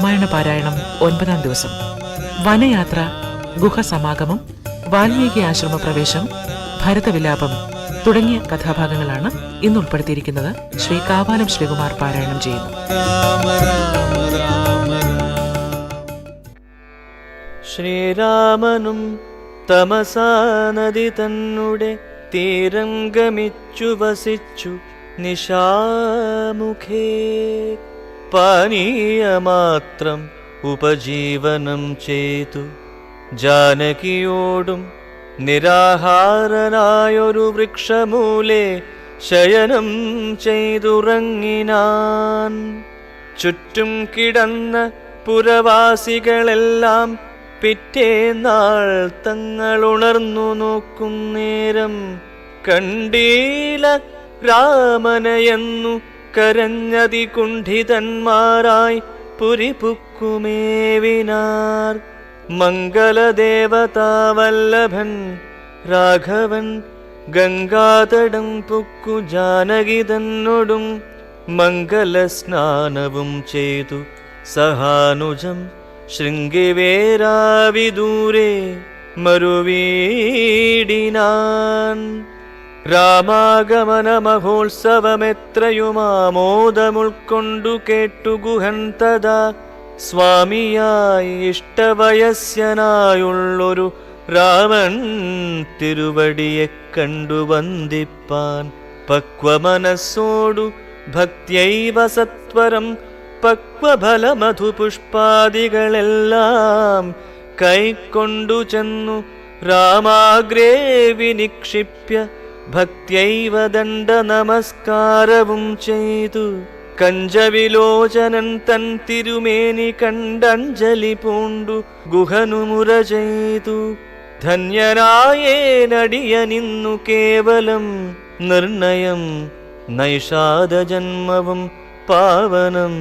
രാമായണ പാരായണം ഒൻപതാം ദിവസം. വനയാത്ര ഗുഹസമാഗമം വാൽമീകി ആശ്രമ പ്രവേശം ഭരതവിലാപം തുടങ്ങിയ കഥാഭാഗങ്ങളാണ് ഇന്ന് ഉൾപ്പെടുത്തിയിരിക്കുന്നത്. ശ്രീ കാവാലം ശ്രീകുമാർ പാരായണം ചെയ്യുന്നു. ശ്രീരാമനും തമസാ നദി തന്നുടെ തീരം വസിച്ചു നിശാമുഖേ. പാനീയമാത്രം ഉപജീവനം ചെയ്തു. ജാനകിയോടും നിരാഹാരനായൊരു വൃക്ഷമൂലെ ശയനം ചെയ്തുറങ്ങിനാൻ. ചുറ്റും കിടന്ന പുരവാസികളെല്ലാം പിറ്റേന്നാൾ നാൾ തങ്ങളുണർന്നു നോക്കും നേരം. കണ്ടീല രാമനയെന്നു കരഞ്ഞതി കുണ്ഠിതന്മാരായി പുരിപുക്കുമേവിനാർ. മംഗളദേവതാവല്ലഭൻ രാഘവൻ ഗംഗാതടം പുക്കു ജാനകിതന്നൊടും മംഗലസ്നാനവും ചെയ്തു സഹാനുജം ശൃംഗിവേരാവിദൂരെ മറുവീടിനാൻ രാമാഗമന മഹോത്സവമെത്രയുമാമോദമുൾക്കൊണ്ടു കേട്ടു ഗുഹൻ തഥാ സ്വാമിയായി ഇഷ്ടവയസ്യനായുള്ളൊരു രാമൻ തിരുവടിയെ കണ്ടു വന്ദിപ്പാൻ. പക്വമനസ്സോടു ഭക്തിയൈവ സത്വരം പക്വഫലമധുപുഷ്പാദികളെല്ലാം കൈക്കൊണ്ടു ചെന്നു രാമാഗ്രേ വിനിക്ഷിപ്യ ഭക്തിയൈവ ദണ്ഡ നമസ്കാരവും ചെയ്തു. കഞ്ചവിലോചനൻ തൻ തിരുമേനി കണ്ടഞ്ജലി പൂണ്ടു. ഗുഹനുമുര ചെയ്തു. ധന്യനായേനടിയനിന്നു കേവലം നിർണയം. നൈഷാദജന്മവും പാവനം.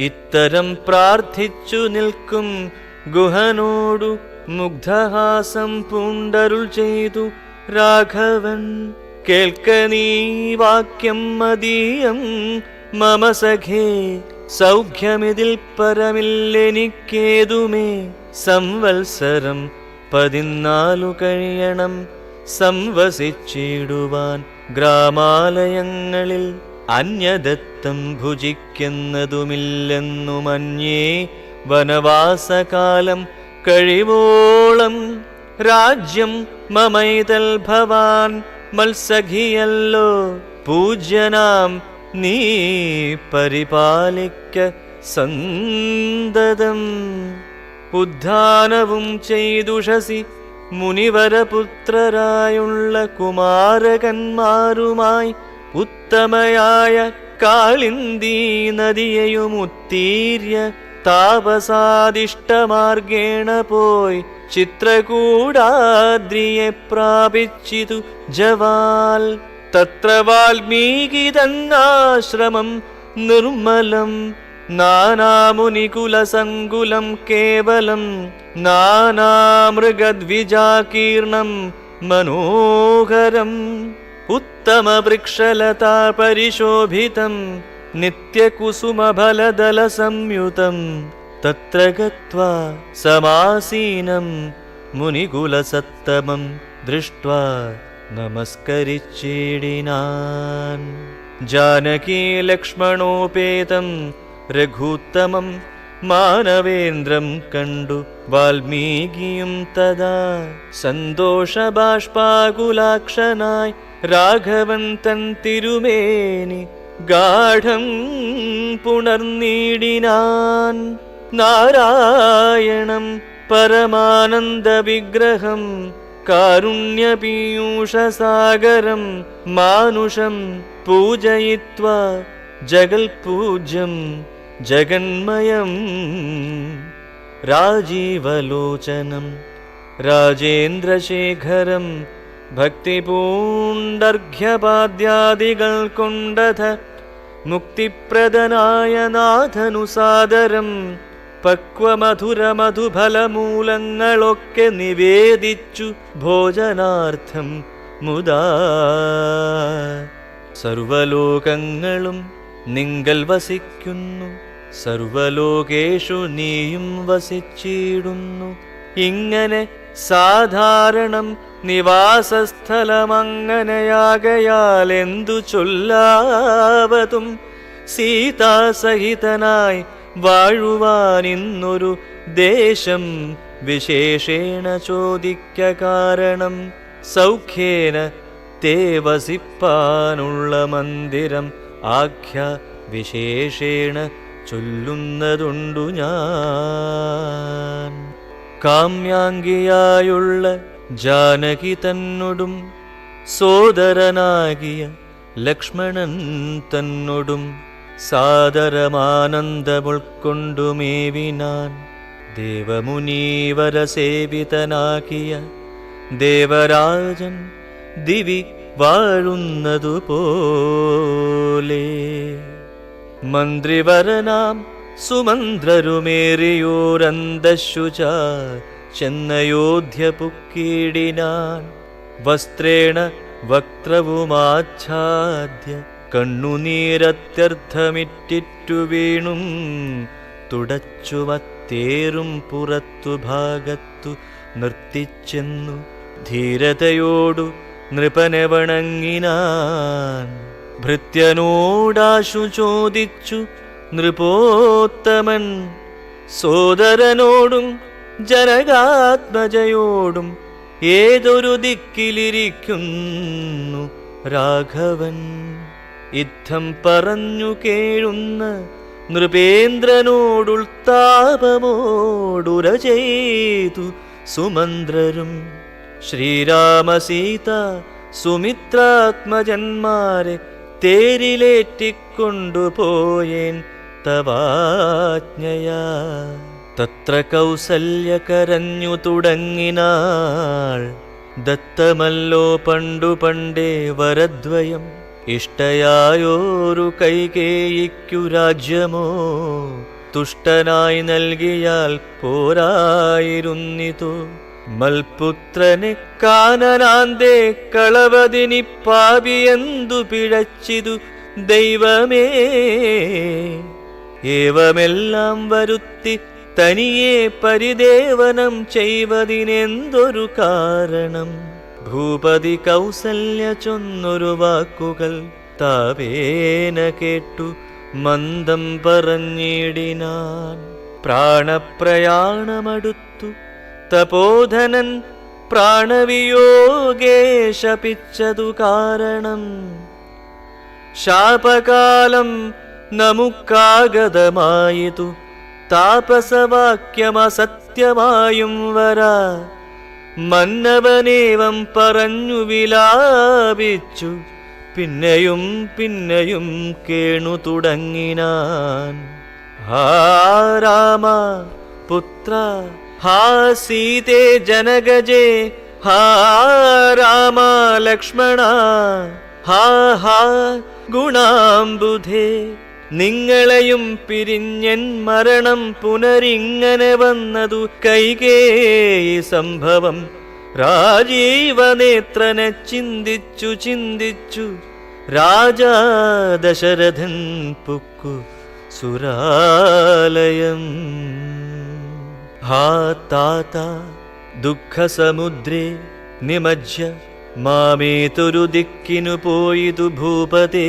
ഇത്തരം പ്രാർത്ഥിച്ചു നിൽക്കും ഗുഹനോടു മുഗ്ധഹാസം പൂണ്ടരുൾ ചെയ്തു. രാഘവൻ കേൾക്ക നീ വാക്യം മതീയം. മമ സഖേ സൗഖ്യമിതിൽ പരമില്ലെനിക്കേതുമേ? സംവത്സരം പതിനാലു കഴിയണം. സംവസിച്ചിടുവാൻ ഗ്രാമാലയങ്ങളിൽ അന്യദത്തം ഭുജിക്കുന്നതുമില്ലെന്നു മഞ്ഞേ വനവാസകാലം കഴിവോളം രാജ്യം മമൈതൽ ഭവാൻ മത്സഖിയല്ലോ പൂജ്യനാം നീ പരിപാലിക്ക സന്തതം. ഉദ്ധാനവും ചെയ്തുഷസി മുനിവരപുത്രരായുള്ള കുമാരകന്മാരുമായി ഉത്തമയായ കാളിന്ദീ നദിയെയും ഉത്തീര്യ താപസാദിഷ്ടമാർഗേണ പോയി ചിത്രകൂടാദ്രിയെ പ്രാപിച്ചിതു ജവാൽ. തത്ര വാൽമീകി തന്നാശ്രമം നിർമ്മലം. നാനാമുനികുലസങ്കുലം കേവലം. നാനാമൃഗദ്വിജാകീർണം മനോഹരം. ഉത്തമവൃക്ഷലതാ പരിശോഭിതം നിത്യകുസുമഫലദലസംയുതം. തത്ര ഗത്വാ സമാസീനം മുനികുലസത്തമം ദൃഷ്ട്വാ നമസ്കരിച്ചിടിനാൻ ജാനകീ ലക്ഷ്മണോപേതം मानवेन्द्रं മാനവേന്ദ്രം കണ്ടു വാൽമീകിയും തഥാ സന്തോഷബാഷ്പാകുലാക്ഷനായി രാഘവൻ തൻ തിരുമേനി ഗാഠം नारायणं परमानन्दविग्रहं कारुण्यपीयूषसागरं मानुषं पूजयित्वा जगल्पूज्यं जगन्मयं राजीवलोचनं राजेन्द्रशेखरं भक्तिपूण्डर्घ्यपाद्यादिगल्कुण्डध मुक्तिप्रदनाय नाथनुसादरम् പക്വമധുരമധുഫലമൂലങ്ങളൊക്കെ നിവേദിച്ചു ഭോജനാർത്ഥം മുതാ സർവലോകങ്ങളും നിങ്ങൾ വസിക്കുന്നു സർവലോകേഷു നീയും വസിച്ചിടുന്നു. ഇങ്ങനെ സാധാരണം നിവാസസ്ഥലമങ്ങനെയാകയാൽ എന്തു ചൊല്ലാവതും സീതാസഹിതനായി വാഴുവാനിന്നൊരു ദേശം വിശേഷേണ ചോദിക്ക കാരണം സൗഖ്യേന തേ വസിപ്പാനുള്ള മന്ദിരം ആഖ്യ വിശേഷേണ ചൊല്ലുന്നതുണ്ടു ഞാൻ. കാമ്യാംഗിയായുള്ള ജാനകി തന്നോടും സോദരനാകിയ ലക്ഷ്മണൻ തന്നോടും സാദരമാനന്ദമുൾക്കൊണ്ടുമേവിനാൻ ദേവമുനീവര സേവിതനാകിയ ദേവരാജൻ ദിവി വാഴുന്നതുപോലെ. മന്ത്രിവരനാം സുമന്ത്രരുമേറിയോരന്തശുച ചെന്നയോധ്യ പുക്കീടിനാൻ വസ്ത്രേണ വക്ത്രവുമാച്ഛാദ്യ കണ്ണുനീരത്യർത്ഥമിറ്റിറ്റു വീണും തുടച്ചുവത്തേറും പുറത്തു ഭാഗത്തു നിർത്തിച്ചെന്നു ധീരതയോടു നൃപനെ വണങ്ങിനാൻ. ഭൃത്യനോടാശു ചോദിച്ചു നൃപോത്തമൻ സോദരനോടും ജനകാത്മജയോടും ഏതൊരു ദിക്കിലിരിക്കുന്നു രാഘവൻ. യുദ്ധം പറഞ്ഞു കേഴുന്ന നൃപേന്ദ്രനോടുൾത്താപമോടുര ചെയ്തു സുമന്ത്രരും. ശ്രീരാമസീത സുമിത്രാത്മജന്മാരെ തേരിലേറ്റിക്കൊണ്ടുപോയേൻ തവാജ്ഞയാ. തത്ര കൗസല്യ കരഞ്ഞു തുടങ്ങിനാൾ ദത്തമല്ലോ പണ്ടു പണ്ടേ വരദ്വയം. ഇഷ്ടയായോരു കൈകേയിക്കു രാജ്യമോ? തുഷ്ടനായി നൽകിയാൽ പോരായിരുന്നിതു. മൽപുത്രനെ കാനനാന്തേ കളവതിനി പാപിയെന്തു പിഴച്ചിതു ദൈവമേ? ഏവമെല്ലാം വരുത്തി തനിയെ പരിദേവനം ചെയ്വതിനെന്തൊരു കാരണം? ഭൂപതി കൗസല്യ ചൊന്നൊരു വാക്കുകൾ താവേന കേട്ടു മന്ദം പറഞ്ഞിടിനാൻ. പ്രാണപ്രയാണമടുത്തു തപോധനൻ പ്രാണവിയോഗേ ശപിച്ചതു കാരണം. ശാപകാലം നമുക്കാഗതമായതു. താപസവാക്യമസത്യമായും വരാ. മന്നവനേവം പറഞ്ഞു വിലാപിച്ചു. പിന്നെയും പിന്നെയും കേണു തുടങ്ങിനാൻ. ഹാ രാമ പുത്ര ഹാ സീതേ ജനഗജേ ഹാ രാമ ലക്ഷ്മണ ഹാ ഹാ ഗുണാംബുധേ. നിങ്ങളെയും പിരിഞ്ഞൻ മരണം പുനരിങ്ങനെ വന്നതു കൈകേയി സംഭവം. രാജീവനേത്രനെ ചിന്തിച്ചു ചിന്തിച്ചു രാജാ ദശരഥൻ പുക്കു സുരാലയം. ഹാ താത ദുഃഖസമുദ്രേ നിമജ്ജ മാമേതൊരു ദിക്കിനു പോയിതു ഭൂപതേ.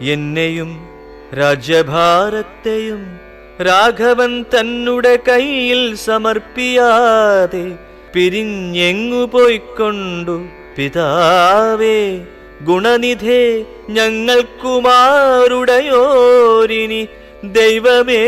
എന്നെയും രാജ്യഭാരത്തെയും രാഘവൻ തന്നുടെ കയ്യിൽ സമർപ്പിയാതെ പിരിഞ്ഞെങ്ങു പോയിക്കൊണ്ടു പിതാവേ ഗുണനിധേ ഞങ്ങൾക്കുമാരുടയോരിനി ദൈവമേ.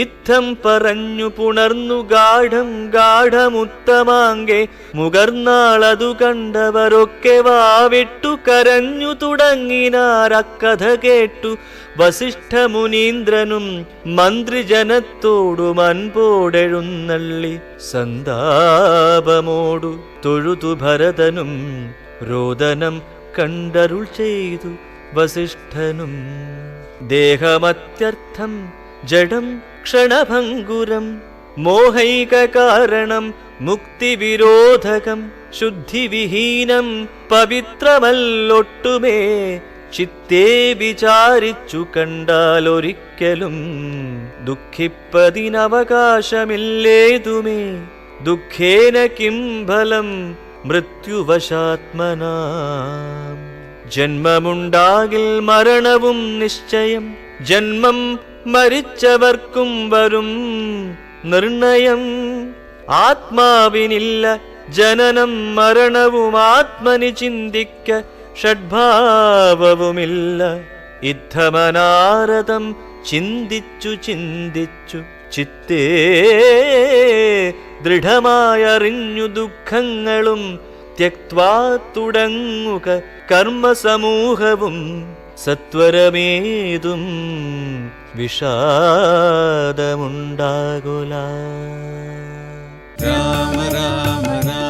ഇത്തം പറഞ്ഞു പുണർന്നു ഗാഠം ഗാഠമുത്തമാങ്കെ. മുകർന്നാളതു കണ്ടവരൊക്കെ വാവിട്ടു കരഞ്ഞു തുടങ്ങിനാരക്കഥ കേട്ടു. വസിഷ്ഠ മുനീന്ദ്രനും മന്ത്രിജനത്തോടു മൻപോടെഴുന്നള്ളി സന്താപമോടു തൊഴുതു ഭരതനും രോദനം കണ്ടരുൾ ചെയ്തു വസിഷ്ഠനും. ദേഹമത്യർത്ഥം ജഡം ക്ഷണഭംഗുരം മോഹൈക കാരണം മുക്തിവിരോധകം ശുദ്ധിവിഹീനം പവിത്രമല്ലൊട്ടുമേ ചിത്തേ വിചാരിച്ചു കണ്ടാലൊരിക്കലും ദുഃഖിപ്പതിനവകാശമില്ലേതുമേ ദുഃഖേന കിം ഫലം മൃത്യുവശാത്മന. ജന്മമുണ്ടാകിൽ മരണവും നിശ്ചയം ജന്മം മരിച്ചവർക്കും വരും നിർണയം. ആത്മാവിനില്ല ജനനം മരണവും ആത്മനി ചിന്തിക്ക ഷഡ്ഭാവവുമില്ല. ഇദ്ധമനാരതം ചിന്തിച്ചു ചിന്തിച്ചു ചിത്തേ ദൃഢമായറിഞ്ഞു ദുഃഖങ്ങളും ത്യക്വാ തുടങ്ങുക കർമ്മസമൂഹവും സത്വരമേതും വിഷാദമുണ്ടാകുല. രാമ രാമ രാമ.